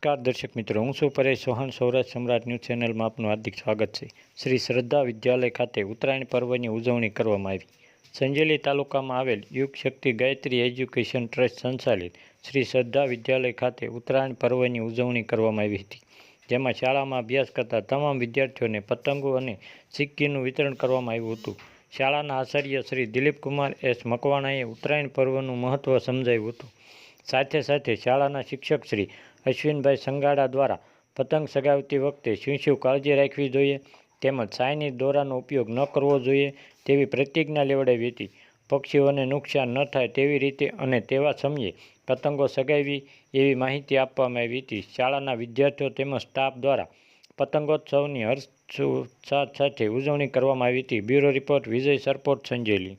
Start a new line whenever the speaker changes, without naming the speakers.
નમસ્કાર દર્શક મિત્રો, હું છું પરેશ ચૌહાણ, સૌરાષ્ટ્ર સમ્રાટ ન્યૂઝ ચેનલમાં આપનું હાર્દિક સ્વાગત છે. શ્રી શ્રદ્ધા વિદ્યાલય ખાતે ઉત્તરાયણ પર્વની ઉજવણી કરવામાં આવી. સંજેલી તાલુકામાં આવેલ યુગ શક્તિ ગાયત્રી એજ્યુકેશન ટ્રસ્ટ સંચાલિત શ્રી શ્રદ્ધા વિદ્યાલય ખાતે ઉત્તરાયણ પર્વની ઉજવણી કરવામાં આવી હતી. જેમાં શાળામાં અભ્યાસ કરતા તમામ વિદ્યાર્થીઓને પતંગો અને સિક્કીનું વિતરણ કરવામાં આવ્યું હતું. શાળાના આચાર્ય શ્રી દિલીપકુમાર એસ મકવાણાએ ઉત્તરાયણ પર્વનું મહત્ત્વ સમજાવ્યું હતું. સાથે સાથે શાળાના શિક્ષક શ્રી અશ્વિનભાઈ સંગાડા દ્વારા પતંગ સગાવતી વખતે શું શું કાળજી રાખવી જોઈએ તેમજ સાયની દોરાનો ઉપયોગ ન કરવો જોઈએ તેવી પ્રતિજ્ઞા લેવડાવી હતી. પક્ષીઓને નુકસાન ન થાય તેવી રીતે અને તેવા સમયે પતંગો સગાવી એવી માહિતી આપવામાં આવી હતી. શાળાના વિદ્યાર્થીઓ તેમજ સ્ટાફ દ્વારા પતંગોત્સવની હર્ષોલ્લાસ સાથે ઉજવણી કરવામાં આવી હતી. Bureau report Vijay Sarpot Sanjeli.